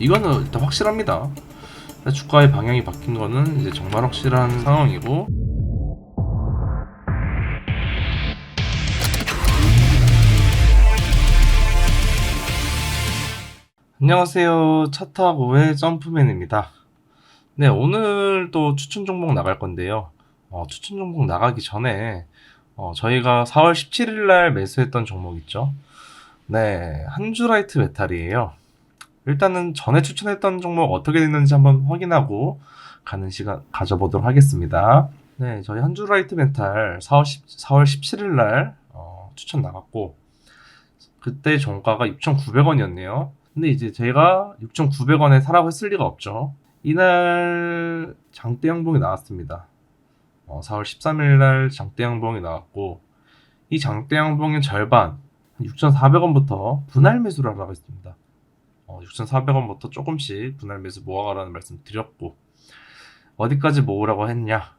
이거는 일단 확실합니다. 주가의 방향이 바뀐 거는 이제 정말 확실한 상황이고 안녕하세요. 차 타고의 점프맨입니다. 네, 오늘 또 추천 종목 나갈 건데요. 어, 추천 종목 나가기 전에 어, 저희가 4월 17일 날 매수했던 종목 있죠. 네, 한주라이트 메탈이에요. 일단은 전에 추천했던 종목 어떻게 됐는지 한번 확인하고 가는 시간 가져보도록 하겠습니다. 네, 저희 한주라이트 메탈 4월, 10, 4월 17일 날 어, 추천 나갔고 그때 종가가 6,900원이었네요. 근데 이제 제가 6,900원에 사라고 했을 리가 없죠. 이날 장대 양봉이 나왔습니다. 어, 4월 13일 날 장대 양봉이 나왔고 이 장대 양봉의 절반 6,400원부터 분할 매수를 하라고 했습니다. 어, 6,400원부터 조금씩 분할 매수 모아가라는 말씀 드렸고 어디까지 모으라고 했냐?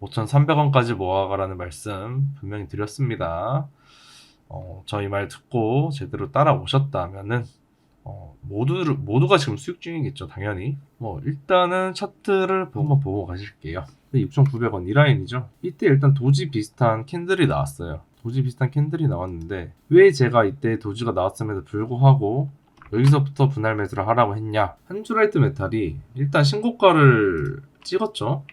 5,300원까지 모아가라는 말씀 분명히 드렸습니다. 어, 저희 말 듣고 제대로 따라오셨다면은 어, 모두 모두가 지금 수익 중이겠죠, 당연히. 뭐 일단은 차트를 한번 보고 가실게요. 6,900원 이 라인이죠. 이때 일단 도지 비슷한 캔들이 나왔어요. 도지 비슷한 캔들이 나왔는데 왜 제가 이때 도지가 나왔음에도 불구하고 여기서부터 분할 매수를 하라고 했냐? 한주라이트 메탈이 일단 신고가를 찍었죠.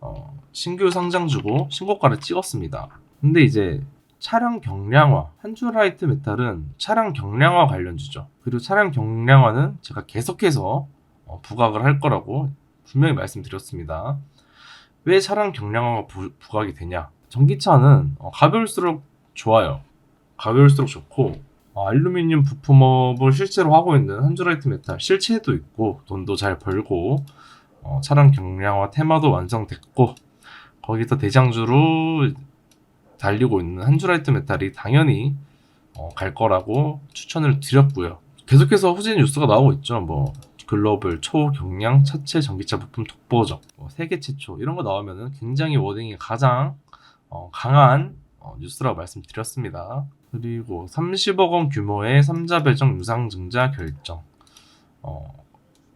어, 신규 상장 주고 신고가를 찍었습니다. 근데 이제 차량 경량화, 한주라이트 메탈은 차량 경량화 관련주죠. 그리고 차량 경량화는 제가 계속해서 어, 부각을 할 거라고 분명히 말씀드렸습니다. 왜 차량 경량화가 부, 부각이 되냐? 전기차는 어, 가벼울수록 좋아요. 가벼울수록 좋고 어, 알루미늄 부품업을 실제로 하고 있는 한주라이트 메탈 실체도 있고 돈도 잘 벌고 어, 차량 경량화 테마도 완성됐고 거기서 대장주로 달리고 있는 한주라이트 메탈이 당연히 어, 갈 거라고 추천을 드렸고요. 계속해서 후진 뉴스가 나오고 있죠. 뭐 글로벌 초경량 차체 전기차 부품 독보적, 뭐 세계 최초 이런 거 나오면은 굉장히 워딩이 가장 어, 강한 어, 뉴스라고 말씀드렸습니다. 그리고 30억 원 규모의 삼자 배정 유상 증자 결정. 어,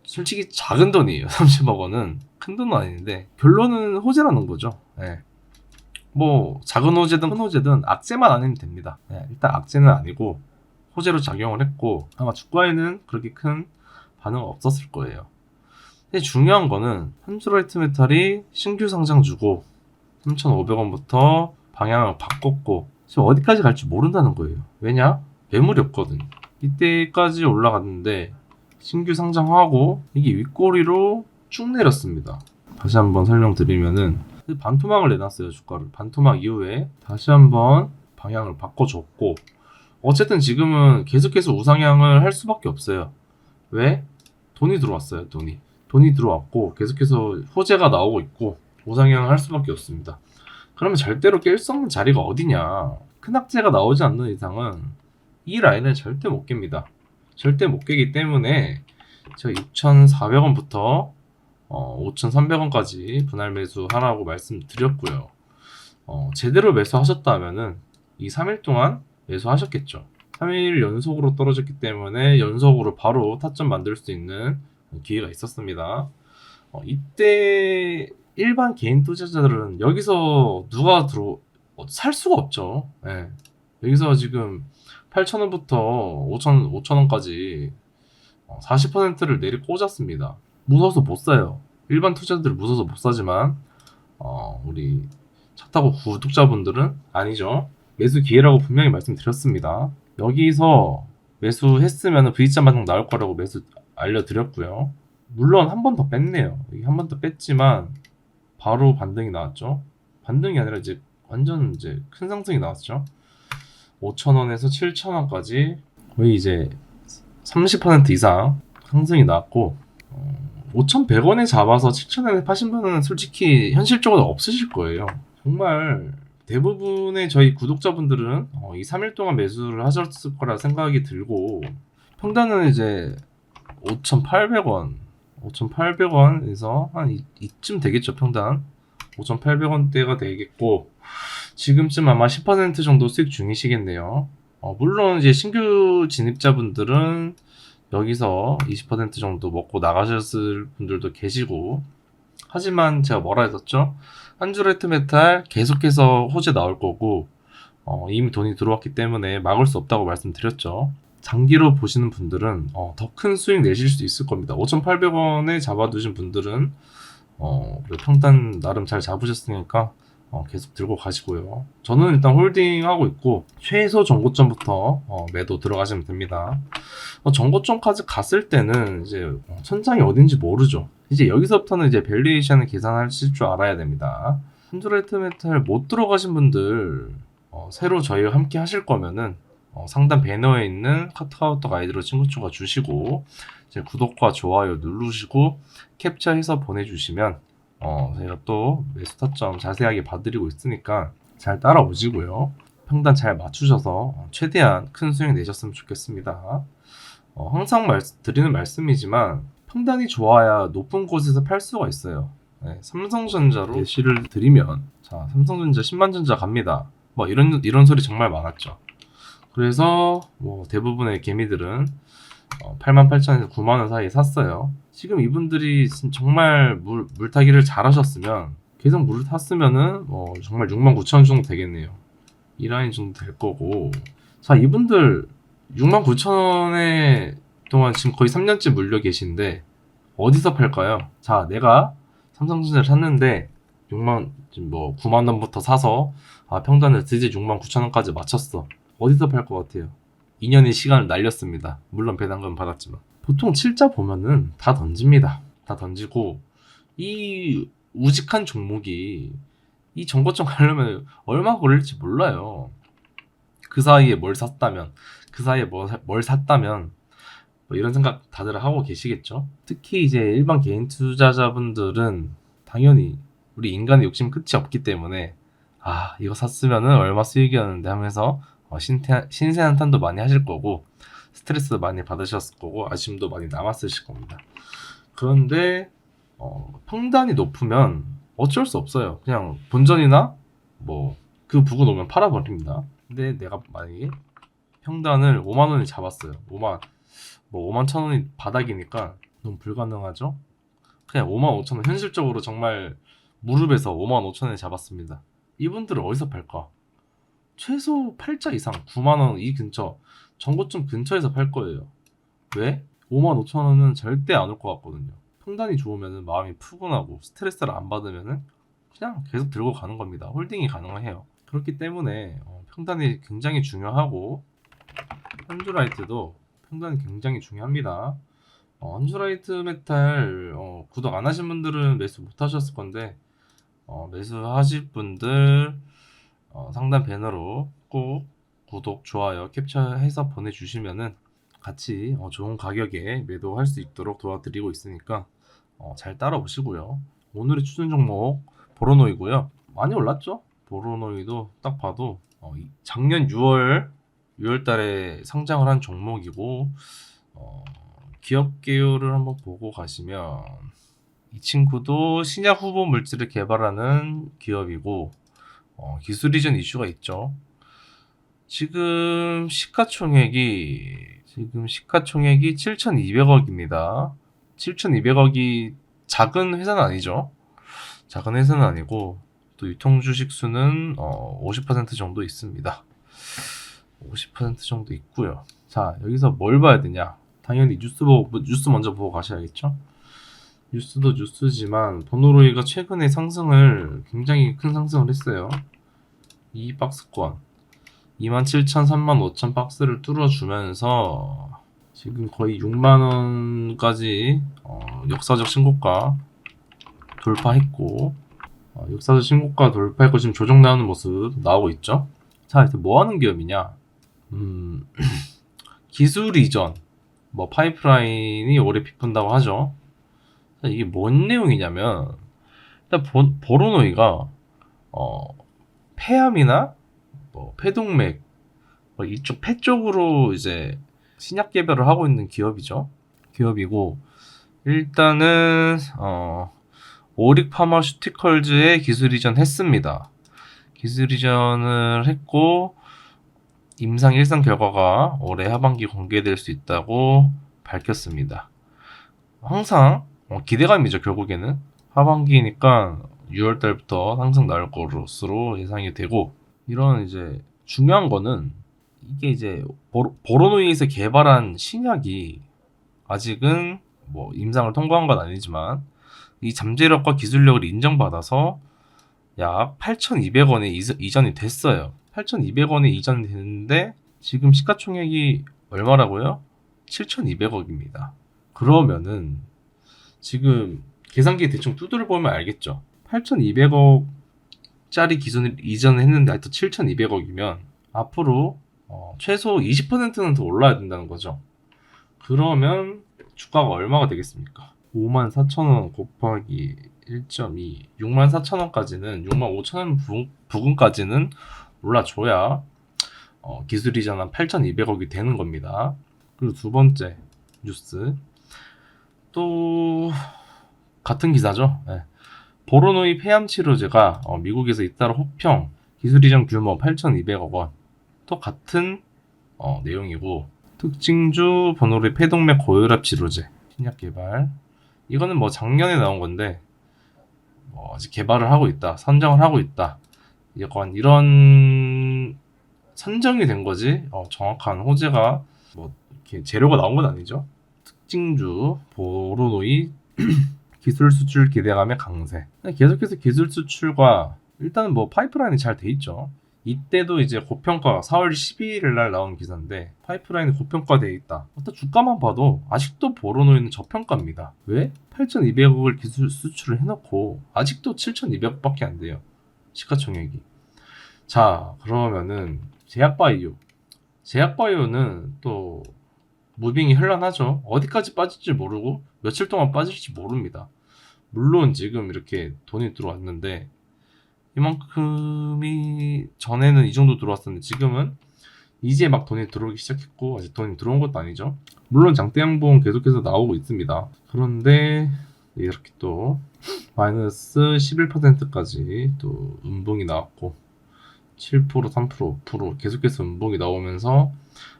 솔직히 작은 돈이에요. 30억 원은 큰 돈은 아닌데 결론은 호재라는 거죠. 예. 뭐 작은 호재든 큰 호재든 악재만 아니면 됩니다. 예, 일단 악재는 아니고 호재로 작용을 했고 아마 주가에는 그렇게 큰 반응 없었을 거예요. 근데 중요한 거는 한주라이트 메탈이 신규 상장 주고 3,500원부터 방향을 바꿨고 지금 어디까지 갈지 모른다는 거예요. 왜냐? 매물이 없거든. 이때까지 올라갔는데 신규 상장하고 이게 윗꼬리로 쭉 내렸습니다. 다시 한번 설명드리면은 반토막을 내놨어요 주가를. 반토막 이후에 다시 한번 방향을 바꿔줬고 어쨌든 지금은 계속해서 우상향을 할 수밖에 없어요. 왜? 돈이 들어왔어요. 돈이. 돈이 들어왔고 계속해서 호재가 나오고 있고 우상향을 할 수밖에 없습니다. 그러면 절대로 깰 수 없는 자리가 어디냐? 큰 악재가 나오지 않는 이상은 이 라인을 절대 못 깹니다. 절대 못 깨기 때문에 제가 6,400원부터 어, 5,300원까지 분할 매수하라고 말씀드렸고요. 어, 제대로 매수하셨다면은 이 3일 동안 매수하셨겠죠. 3일 연속으로 떨어졌기 때문에 연속으로 바로 타점 만들 수 있는 기회가 있었습니다. 어, 이때 일반 개인 투자자들은 여기서 누가 들어 어, 살 수가 없죠. 예. 여기서 지금 8,000원부터 5,000, 5,000원까지 40%를 내리 꽂았습니다. 무서워서 못 사요. 일반 투자자들 무서워서 못 사지만 어, 우리 차 타고 구독자분들은 아니죠. 매수 기회라고 분명히 말씀드렸습니다. 여기서 매수했으면 V자 반응 나올 거라고 매수 알려드렸고요. 물론 한 번 더 뺐네요. 한 번 더 뺐지만 바로 반등이 나왔죠. 반등이 아니라 이제 완전 이제 큰 상승이 나왔죠. 5,000원에서 7,000원까지 거의 이제 30% 이상 상승이 나왔고 어, 5,100원에 잡아서 7,000원에 파신 분은 솔직히 현실적으로 없으실 거예요. 정말 대부분의 저희 구독자분들은 어, 이 3일 동안 매수를 하셨을 거라 생각이 들고 평단은 이제 5,800원, 5,800원에서 한 이, 이쯤 되겠죠 평단. 5,800원대가 되겠고 지금쯤 아마 10% 정도 수익 중이시겠네요. 어, 물론 이제 신규 진입자분들은 여기서 20% 정도 먹고 나가셨을 분들도 계시고 하지만 제가 뭐라 했었죠? 한주레트 메탈 계속해서 호재 나올 거고 어, 이미 돈이 들어왔기 때문에 막을 수 없다고 말씀드렸죠. 장기로 보시는 분들은 더큰 수익 내실 수 있을 겁니다. 5,800원에 잡아두신 분들은 어, 평단 나름 잘 잡으셨으니까 어, 계속 들고 가시고요. 저는 일단 홀딩하고 있고 최소 전고점부터 어, 매도 들어가시면 됩니다. 어, 전고점까지 갔을 때는 이제 어, 천장이 어딘지 모르죠. 이제 여기서부터는 이제 밸류에이션을 계산하실 줄 알아야 됩니다. 한주레트 메탈 못 들어가신 분들 어, 새로 저희와 함께 하실 거면은 어, 상단 배너에 있는 카카오톡 아이디로 친구 추가 주시고 이제 구독과 좋아요 누르시고 캡처해서 보내주시면 어, 저희가 또 매수 타점 자세하게 봐드리고 있으니까 잘 따라오시고요. 평단 잘 맞추셔서 어, 최대한 큰 수익 내셨으면 좋겠습니다. 어, 항상 말, 드리는 말씀이지만 평단이 좋아야 높은 곳에서 팔 수가 있어요. 네, 삼성전자로 예시를 드리면 자 삼성전자 10만전자 갑니다. 뭐 이런 이런 소리 정말 많았죠. 그래서 뭐 대부분의 개미들은 어, 88,000에서 9만원 사이에 샀어요. 지금 이분들이 진- 정말 물, 물타기를 잘 하셨으면 계속 물을 탔으면은 어, 정말 69,000원 정도 되겠네요. 이 라인 정도 될 거고 자 이분들 69,000원에 동안 지금 거의 3년째 물려 계신데 어디서 팔까요? 자 내가 삼성전자를 샀는데 6만 지금 뭐 9만 원부터 사서 아 평단을 드디어 6만 9천 원까지 맞췄어. 어디서 팔 것 같아요? 2년의 시간을 날렸습니다. 물론 배당금 받았지만. 보통 칠자 보면은 다 던집니다. 다 던지고 이 우직한 종목이 이 정거점 가려면 얼마 걸릴지 몰라요. 그 사이에 뭘 샀다면 그 사이에 뭐, 사- 뭘 샀다면 뭐 이런 생각 다들 하고 계시겠죠. 특히 이제 일반 개인 투자자분들은 당연히 우리 인간의 욕심 끝이 없기 때문에 아 이거 샀으면은 얼마 수익이었는데 하면서 어, 신태, 신세 한탄도 많이 하실 거고 스트레스도 많이 받으셨을 거고 아쉬움도 많이 남았으실 겁니다. 그런데 어, 평단이 높으면 어쩔 수 없어요. 그냥 본전이나 뭐 그 부근 오면 팔아버립니다. 근데 내가 만약에 평단을 5만 원에 잡았어요. 5만 뭐 5만 천 원이 바닥이니까 너무 불가능하죠. 그냥 5만 5천 원 현실적으로 정말 무릎에서 5만 5천 원에 잡았습니다. 이분들은 어디서 팔까? 최소 8자 이상 9만 원 이 근처 전고점 근처에서 팔 거예요. 왜? 5만 5천 원은 절대 안 올 것 같거든요. 평단이 좋으면 마음이 푸근하고 스트레스를 안 받으면 그냥 계속 들고 가는 겁니다. 홀딩이 가능해요. 그렇기 때문에 어, 평단이 굉장히 중요하고 한주라이트도 평단이 굉장히 중요합니다. 어, 한주라이트 메탈 어, 구독 안 하신 분들은 매수 못 하셨을 건데 어, 매수하실 분들 어, 상단 배너로 꼭 구독, 좋아요, 캡처해서 보내주시면은 같이 어, 좋은 가격에 매도할 수 있도록 도와드리고 있으니까 어, 잘 따라오시고요. 오늘의 추천 종목 보로노이고요. 많이 올랐죠? 보로노이도 딱 봐도 어, 이- 작년 6월 6월 달에 상장을 한 종목이고 어, 기업 개요를 한번 보고 가시면 이 친구도 신약 후보 물질을 개발하는 기업이고 어, 기술 이전 이슈가 있죠. 지금 시가총액이 지금 시가총액이 7,200억입니다. 7,200억이 작은 회사는 아니죠. 작은 회사는 아니고 또 유통 주식 수는 어, 50% 정도 있습니다. 50% 정도 있고요. 자 여기서 뭘 봐야 되냐? 당연히 뉴스 보고 뉴스 먼저 보고 가셔야겠죠. 뉴스도 뉴스지만 보노로이가 최근에 상승을 굉장히 큰 상승을 했어요. 이 박스권 27,000, 35,000 박스를 뚫어주면서 지금 거의 6만 원까지 어, 역사적 신고가 돌파했고 어, 역사적 신고가 돌파했고 지금 조정 나오는 모습 나오고 있죠. 자 이제 뭐 하는 기업이냐? 음, 기술 이전, 뭐 파이프라인이 오래 피푼다고 하죠. 자, 이게 뭔 내용이냐면 일단 보, 보로노이가 어, 폐암이나 뭐 폐동맥 뭐 이쪽 폐 쪽으로 이제 신약 개발을 하고 있는 기업이죠. 기업이고 일단은 어, 오릭 파마슈티컬즈에 기술 이전했습니다. 기술 이전을 했고 임상 1상 결과가 올해 하반기 공개될 수 있다고 밝혔습니다. 항상 어, 기대감이죠 결국에는 하반기니까 6월 달부터 상승 나올 것으로 예상이 되고 이런 이제 중요한 거는 이게 이제 보로, 보로노이에서 개발한 신약이 아직은 뭐 임상을 통과한 건 아니지만 이 잠재력과 기술력을 인정받아서 약 8,200원에 이전이 됐어요. 8,200원에 이전이 됐는데 지금 시가총액이 얼마라고요? 7,200억입니다. 그러면은 지금 계산기 대충 두드려 보면 알겠죠. 8,200억짜리 기준을 이전했는데 하여튼 7,200억이면 앞으로 어, 최소 20%는 더 올라야 된다는 거죠. 그러면 주가가 얼마가 되겠습니까? 54,000원 곱하기 1.2, 64,000원까지는 65,000원 부근까지는 올라줘야 어, 기술 이전한 8,200억이 되는 겁니다. 그리고 두 번째 뉴스 또 같은 기사죠. 네. 보로노이 폐암 치료제가 어, 미국에서 잇따라 호평 기술 이전 규모 8,200억 원. 또 같은 어, 내용이고 특징주 번호의 폐동맥 고혈압 치료제 신약 개발 이거는 뭐 작년에 나온 건데 뭐 아직 개발을 하고 있다 선정을 하고 있다 약간 이런 선정이 된 거지 어, 정확한 호재가 뭐 이렇게 재료가 나온 건 아니죠 특징주 보로노이 기술 수출 기대감의 강세 계속해서 기술 수출과 일단은 뭐 파이프라인이 잘 돼 있죠 이때도 이제 고평가 4월 12일 날 나온 기사인데 파이프라인이 고평가돼 있다. 일단 주가만 봐도 아직도 보로노이는 저평가입니다. 왜? 8,200억을 기술 수출을 해놓고 아직도 7,200억밖에 안 돼요. 시가총액이. 자 그러면은 제약바이오. 제약바이오는 또 무빙이 현란하죠. 어디까지 빠질지 모르고 며칠 동안 빠질지 모릅니다. 물론 지금 이렇게 돈이 들어왔는데 이만큼이 전에는 이 정도 들어왔었는데 지금은 이제 막 돈이 들어오기 시작했고 아직 돈이 들어온 것도 아니죠. 물론 장대 양봉 계속해서 나오고 있습니다. 그런데 이렇게 또 마이너스 11%까지 또 음봉이 나왔고 7% 3% 5% 계속해서 음봉이 나오면서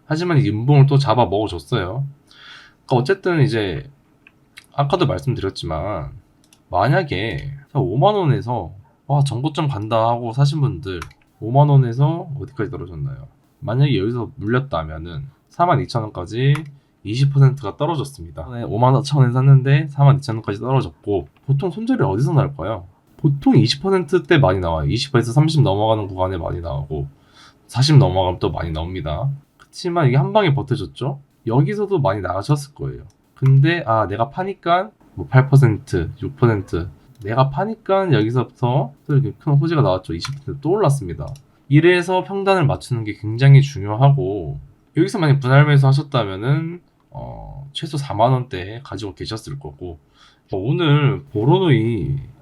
하지만 이 음봉을 또 잡아 먹어줬어요. 그러니까 어쨌든 이제 아까도 말씀드렸지만 만약에 5만 원에서 와 정보점 간다 하고 사신 분들 5만 원에서 어디까지 떨어졌나요? 만약에 여기서 물렸다면은 42,000원까지 20%가 떨어졌습니다. 5만 4천원에 샀는데 42,000원까지 떨어졌고 보통 손절이 어디서 나올까요? 보통 20%대 많이 나와요. 20에서 30 넘어가는 구간에 많이 나오고 40 넘어가면 또 많이 나옵니다. 그렇지만 이게 한 방에 버텨줬죠. 여기서도 많이 나가셨을 거예요. 근데 아 내가 파니까 뭐 8%, 6% 내가 파니까 여기서부터 또 이렇게 큰 호재가 나왔죠. 20%또 올랐습니다. 이래서 평단을 맞추는 게 굉장히 중요하고 여기서 만약 분할 매수 하셨다면은 어, 최소 4만 원대 가지고 계셨을 거고 어, 오늘 보로노이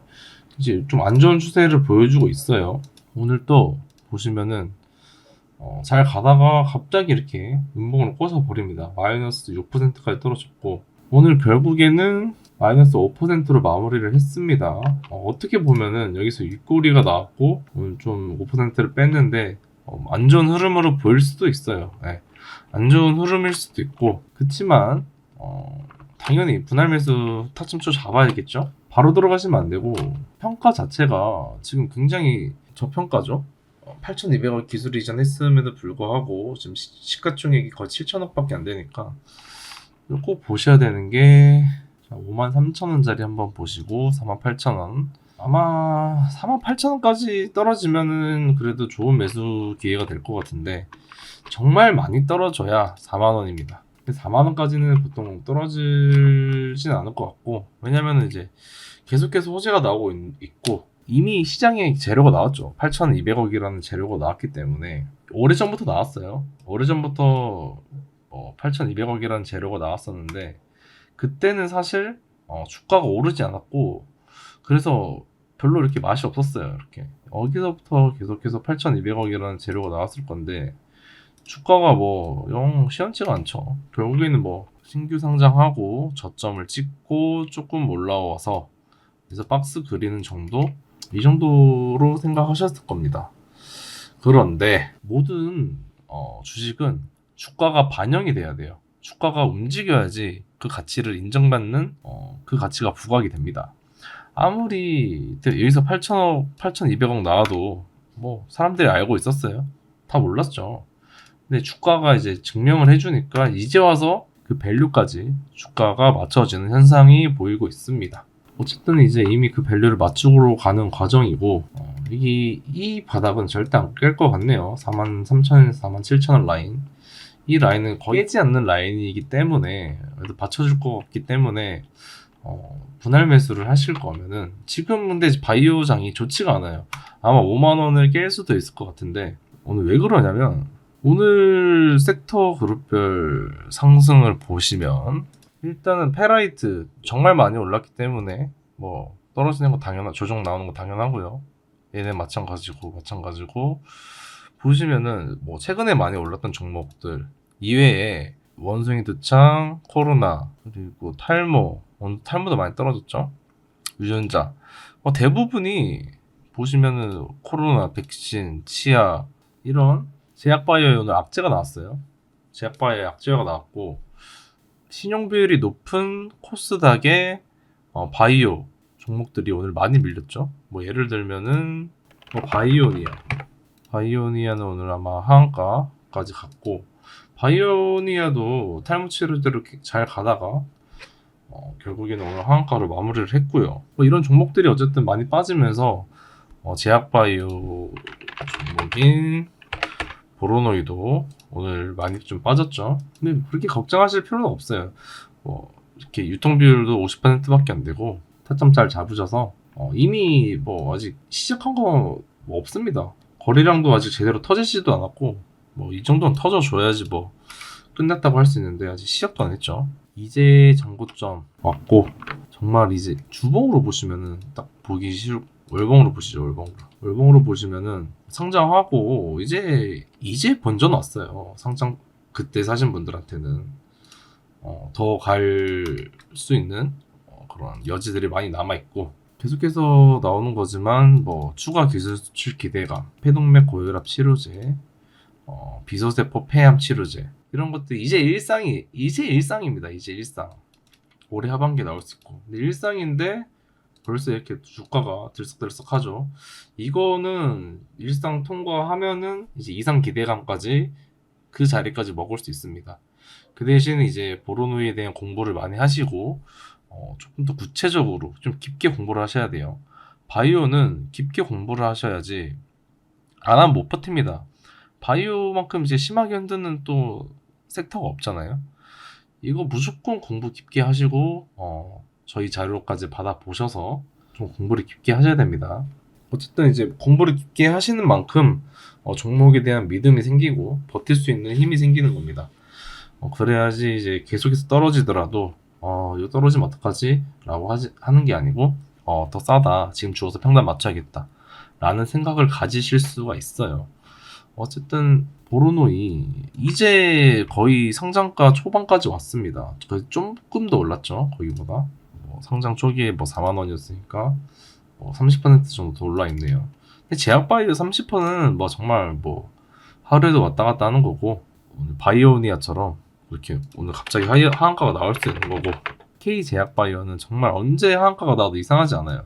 이제 좀안 좋은 추세를 보여주고 있어요. 오늘 또 보시면은 어, 잘 가다가 갑자기 이렇게 음봉을 꽂아 버립니다. 마이너스 6%까지 떨어졌고 오늘 결국에는 마이너스 5%로 마무리를 했습니다. 어, 떻게 보면은 여기서 윗꼬리가 나왔고 오늘 좀 5%를 뺐는데 어, 안 좋은 흐름으로 보일 수도 있어요. 네. 안 좋은 흐름일 수도 있고 그렇지만 어, 당연히 분할 매수 타점초 잡아야겠죠. 바로 들어가시면 안 되고 평가 자체가 지금 굉장히 저평가죠. 8,200억 기술 이전했음에도 불구하고 지금 시- 시가총액이 거의 7천억밖에 안 되니까 꼭 보셔야 되는 게 53,000원짜리 한번 보시고 48,000원 아마 48,000원까지 떨어지면은 그래도 좋은 매수 기회가 될 것 같은데 정말 많이 떨어져야 4만 원입니다 4만원까지는 보통 떨어지진 않을 것 같고 왜냐면은 이제 계속해서 호재가 나오고 있, 고 이미 시장에 재료가 나왔죠 8,200억이라는 재료가 나왔기 때문에 오래전부터 나왔어요 오래전부터 어, 8,200억이라는 재료가 나왔었는데 그때는 사실 어, 주가가 오르지 않았고 그래서 별로 이렇게 맛이 없었어요. 이렇게 여기서부터 계속해서 8,200억이라는 재료가 나왔을 건데 주가가 뭐 영 시원치가 않죠. 결국에는 뭐 신규 상장하고 저점을 찍고 조금 올라와서 그래서 박스 그리는 정도 이 정도로 생각하셨을 겁니다. 그런데 모든 어, 주식은 주가가 반영이 돼야 돼요. 주가가 움직여야지 그 가치를 인정받는 어, 그 가치가 부각이 됩니다. 아무리 여기서 8천억, 8,200억 나와도 뭐 사람들이 알고 있었어요. 다 몰랐죠. 근데 주가가 이제 증명을 해주니까 이제 와서 그 밸류까지 주가가 맞춰지는 현상이 보이고 있습니다. 어쨌든 이제 이미 그 밸류를 맞추고 가는 과정이고 어, 이게 이 바닥은 절대 안 깰 것 같네요. 43,000에서 47,000원 라인 이 라인은 거의 깨지 않는 라인이기 때문에 그래도 받쳐줄 것 같기 때문에 어, 분할 매수를 하실 거면은 지금 근데 바이오장이 좋지가 않아요. 아마 5만 원을 깰 수도 있을 것 같은데 오늘 왜 그러냐면 오늘 섹터 그룹별 상승을 보시면 일단은 페라이트 정말 많이 올랐기 때문에 뭐 떨어지는 거 당연한 조정 나오는 거 당연하고요. 얘네 마찬가지고 마찬가지고 보시면은 뭐 최근에 많이 올랐던 종목들 이외에 원숭이 두창, 코로나 그리고 탈모 탈모도 많이 떨어졌죠. 유전자 뭐 대부분이 보시면은 코로나 백신, 치아 이런 제약바이오에 오늘 악재가 나왔어요. 제약바이오에 악재가 나왔고 신용 비율이 높은 코스닥의 어, 바이오 종목들이 오늘 많이 밀렸죠. 뭐 예를 들면은 뭐 바이오니아, 바이오니아는 오늘 아마 하한가까지 갔고 바이오니아도 탈모 치료대로 잘 가다가 어, 결국에는 오늘 하한가로 마무리를 했고요. 뭐 이런 종목들이 어쨌든 많이 빠지면서 어, 제약바이오 종목인 보로노이도 오늘 많이 좀 빠졌죠. 근데 그렇게 걱정하실 필요는 없어요. 뭐 이렇게 유통 비율도 50%밖에 안 되고 타점 잘 잡으셔서 어, 이미 뭐 아직 시작한 거 뭐 없습니다. 거래량도 아직 제대로 터지지도 않았고 뭐 이 정도는 터져 줘야지 뭐 끝났다고 할 수 있는데 아직 시작도 안 했죠. 이제 정고점 왔고 정말 이제 주봉으로 보시면은 딱 보기 쉬울 월봉으로 보시죠 월봉으로 월봉으로 보시면은 상장하고 이제 이제 번져 놨어요. 상장 그때 사신 분들한테는. 어, 더 갈 수 있는 어, 그런 여지들이 많이 남아 있고 계속해서 나오는 거지만 뭐 추가 기술 수출 기대감 폐동맥 고혈압 치료제 어, 비소세포 폐암 치료제 이런 것들 이제 일상이 이제 일상입니다. 이제 일상. 올해 하반기에 나올 수 있고. 근데 일상인데 벌써 이렇게 주가가 들썩들썩하죠. 이거는 일상 통과하면은 이제 이상 기대감까지 그 자리까지 먹을 수 있습니다. 그 대신 이제 보로노이에 대한 공부를 많이 하시고 어, 조금 더 구체적으로 좀 깊게 공부를 하셔야 돼요. 바이오는 깊게 공부를 하셔야지 안 하면 못 버팁니다. 바이오만큼 이제 심하게 흔드는 또 섹터가 없잖아요. 이거 무조건 공부 깊게 하시고 어, 저희 자료까지 받아 보셔서 좀 공부를 깊게 하셔야 됩니다. 어쨌든 이제 공부를 깊게 하시는 만큼 어, 종목에 대한 믿음이 생기고 버틸 수 있는 힘이 생기는 겁니다. 어, 그래야지 이제 계속해서 떨어지더라도 어, 이거 떨어지면 어떡하지? 라고 하지, 하는 게 아니고 어, 더 싸다. 지금 주어서 평단 맞춰야겠다. 라는 생각을 가지실 수가 있어요. 어쨌든 보로노이 이제 거의 상장가 초반까지 왔습니다. 조금 더 올랐죠. 거기보다. 뭐 상장 초기에 뭐 4만 원이었으니까 뭐 30% 정도 더 올라 있네요. 근데 제약 바이오 30%는 뭐 정말 뭐 하루에도 왔다 갔다 하는 거고 오늘 바이오니아처럼 이렇게 오늘 갑자기 하이, 하한가가 나올 수 있는 거고 K 제약 바이오는 정말 언제 하한가가 나와도 이상하지 않아요.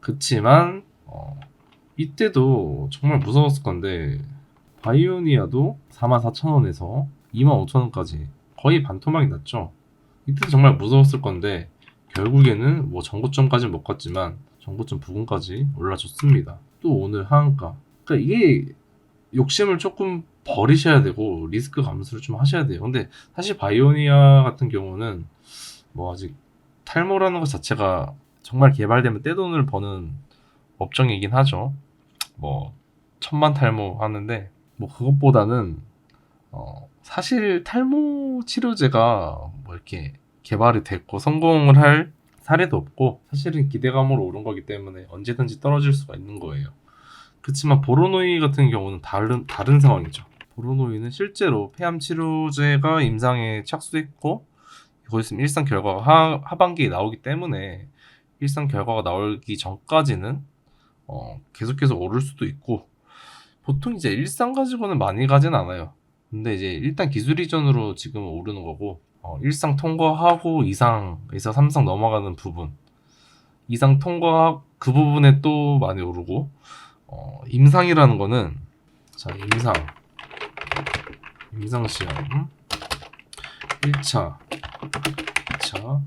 그치만 어, 이때도 정말 무서웠을 건데 바이오니아도 44,000원에서 25,000원까지 거의 반토막이 났죠. 이때 정말 무서웠을 건데 결국에는 뭐 정고점까지 못 갔지만 정고점 부근까지 올라줬습니다. 또 오늘 하한가. 그러니까 이게 욕심을 조금 버리셔야 되고 리스크 감수를 좀 하셔야 돼요. 근데 사실 바이오니아 같은 경우는 뭐 아직 탈모라는 것 자체가 정말 개발되면 떼돈을 버는 업종이긴 하죠. 뭐 천만 탈모 하는데 뭐 그것보다는 어 사실 탈모 치료제가 뭐 이렇게 개발이 됐고 성공을 할 사례도 없고 사실은 기대감으로 오른 거기 때문에 언제든지 떨어질 수가 있는 거예요. 그렇지만 보로노이 같은 경우는 다른 다른 상황이죠. 보로노이는 실제로 폐암 치료제가 임상에 착수했고 거기서 있으면 일상 결과가 하, 하반기에 나오기 때문에 일상 결과가 나오기 전까지는 어, 계속해서 오를 수도 있고 보통 이제 일상 가지고는 많이 가진 않아요. 근데 이제 일단 기술 이전으로 지금 오르는 거고 어, 일상 통과하고 이상에서 삼상 넘어가는 부분. 이상 통과 그 부분에 또 많이 오르고 어, 임상이라는 거는 자 임상. 임상 시험. 1차. 2차.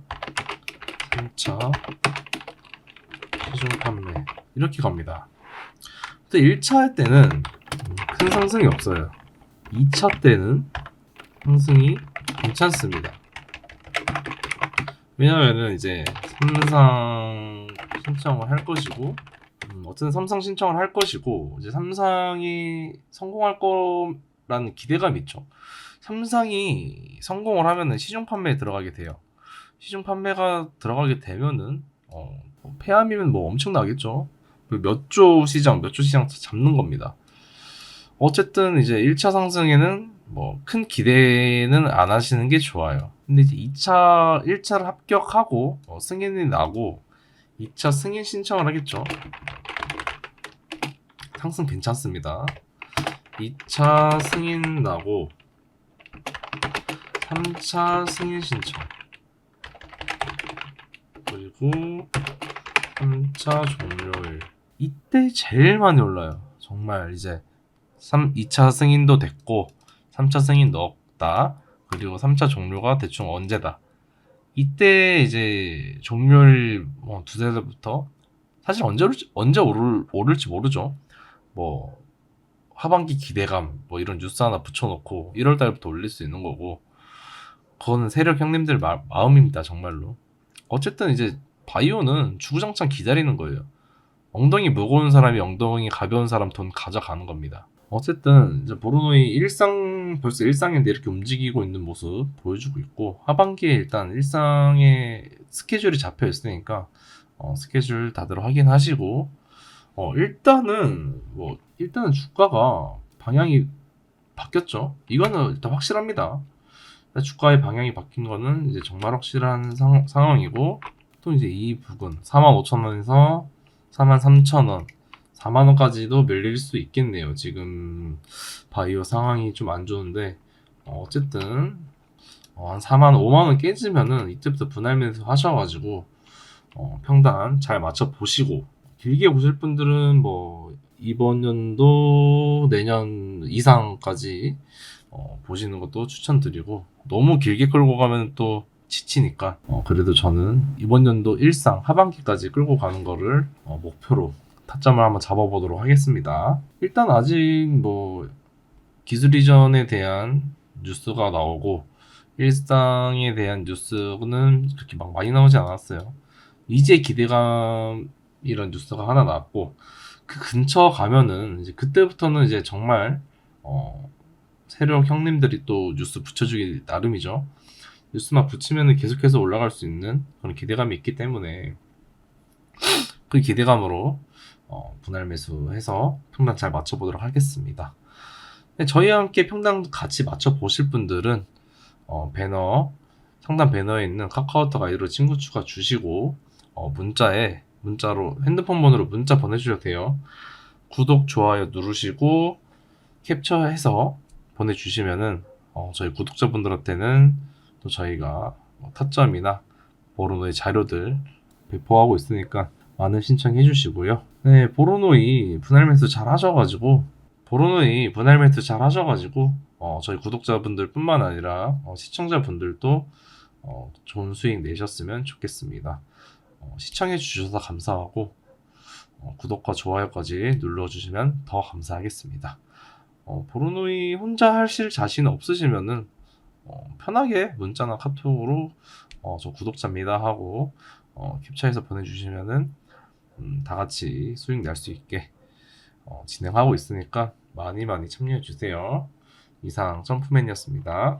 3차. 최종 판매. 이렇게 갑니다. 근데 1차 할 때는 음, 큰 상승이 없어요. 2차 때는 상승이 괜찮습니다. 왜냐면은 이제 삼상 신청을 할 것이고 음, 어쨌든 삼상 신청을 할 것이고 이제 삼상이 성공할 거라는 기대감이 있죠. 삼상이 성공을 하면은 시중 판매에 들어가게 돼요. 시중 판매가 들어가게 되면은 어, 뭐 폐암이면 뭐 엄청나겠죠. 몇 조 시장, 몇 조 시장 잡는 겁니다. 어쨌든 이제 1차 상승에는 뭐 큰 기대는 안 하시는 게 좋아요. 근데 이제 2차, 1차를 합격하고 어, 승인이 나고 2차 승인 신청을 하겠죠. 상승 괜찮습니다. 2차 승인 나고 3차 승인 신청 그리고 3차 종료일 이때 제일 많이 올라요 정말 이제 3, 2차 승인도 됐고 3차 승인 넣었다. 그리고 3차 종료가 대충 언제다. 이때 이제 종료일 뭐 두세 달부터 사실 언제 오를지, 언제 오를, 오를지 모르죠. 뭐 하반기 기대감 뭐 이런 뉴스 하나 붙여놓고 1월 달부터 올릴 수 있는 거고 그거는 세력 형님들 마, 마음입니다 정말로. 어쨌든 이제 바이오는 주구장창 기다리는 거예요. 엉덩이 무거운 사람이 엉덩이 가벼운 사람 돈 가져가는 겁니다 어쨌든 이제 보르노이 일상 벌써 일상인데 이렇게 움직이고 있는 모습 보여주고 있고 하반기에 일단 일상의 스케줄이 잡혀 있으니까 어, 스케줄 다들 확인하시고 어, 일단은 뭐 일단은 주가가 방향이 바뀌었죠. 이거는 일단 확실합니다. 주가의 방향이 바뀐 거는 이제 정말 확실한 상, 상황이고 또 이제 이 부분 45,000원에서 43,000원 4만원까지도 밀릴 수 있겠네요. 지금 바이오 상황이 좀 안 좋은데 어, 어쨌든 어, 한 4만 5만원 깨지면은 이때부터 분할 매수 하셔가지고 어, 평단 잘 맞춰 보시고 길게 보실 분들은 뭐 이번 연도 내년 이상까지 어, 보시는 것도 추천드리고 너무 길게 끌고 가면 또 지치니까 어, 그래도 저는 이번 연도 일상 하반기까지 끌고 가는 거를 어, 목표로 타점을 한번 잡아보도록 하겠습니다. 일단 아직 뭐 기술 이전에 대한 뉴스가 나오고 일상에 대한 뉴스는 그렇게 막 많이 나오지 않았어요. 이제 기대감 이런 뉴스가 하나 나왔고 그 근처 가면은 이제 그때부터는 이제 정말 어 세력 형님들이 또 뉴스 붙여주기 나름이죠. 뉴스만 붙이면은 계속해서 올라갈 수 있는 그런 기대감이 있기 때문에 그 기대감으로 어, 분할 매수해서 평단 잘 맞춰보도록 하겠습니다. 네, 저희와 함께 평단 같이 맞춰보실 분들은 어, 배너 상단 배너에 있는 카카오톡 아이디로 친구 추가 주시고 어, 문자에 문자로 핸드폰 번호로 문자 보내주셔도 돼요. 구독 좋아요 누르시고 캡처해서 보내주시면은 어, 저희 구독자분들한테는 또 저희가 뭐 타점이나 보르노의 자료들 배포하고 있으니까 많은 신청해 주시고요. 네, 보르노이 분할 매수 잘 하셔가지고 보르노이 분할 매수 잘 하셔가지고 어, 저희 구독자분들뿐만 아니라 어, 시청자분들도 어, 좋은 수익 내셨으면 좋겠습니다. 어, 시청해 주셔서 감사하고 어, 구독과 좋아요까지 눌러주시면 더 감사하겠습니다. 어, 보르노이 혼자 하실 자신 없으시면은 어, 편하게 문자나 카톡으로 어, 저 구독자입니다 하고 어, 캡처해서 보내주시면은 음, 다 같이 수익 낼수 있게 어, 진행하고 있으니까 많이 많이 참여해 주세요. 이상 점프맨이었습니다.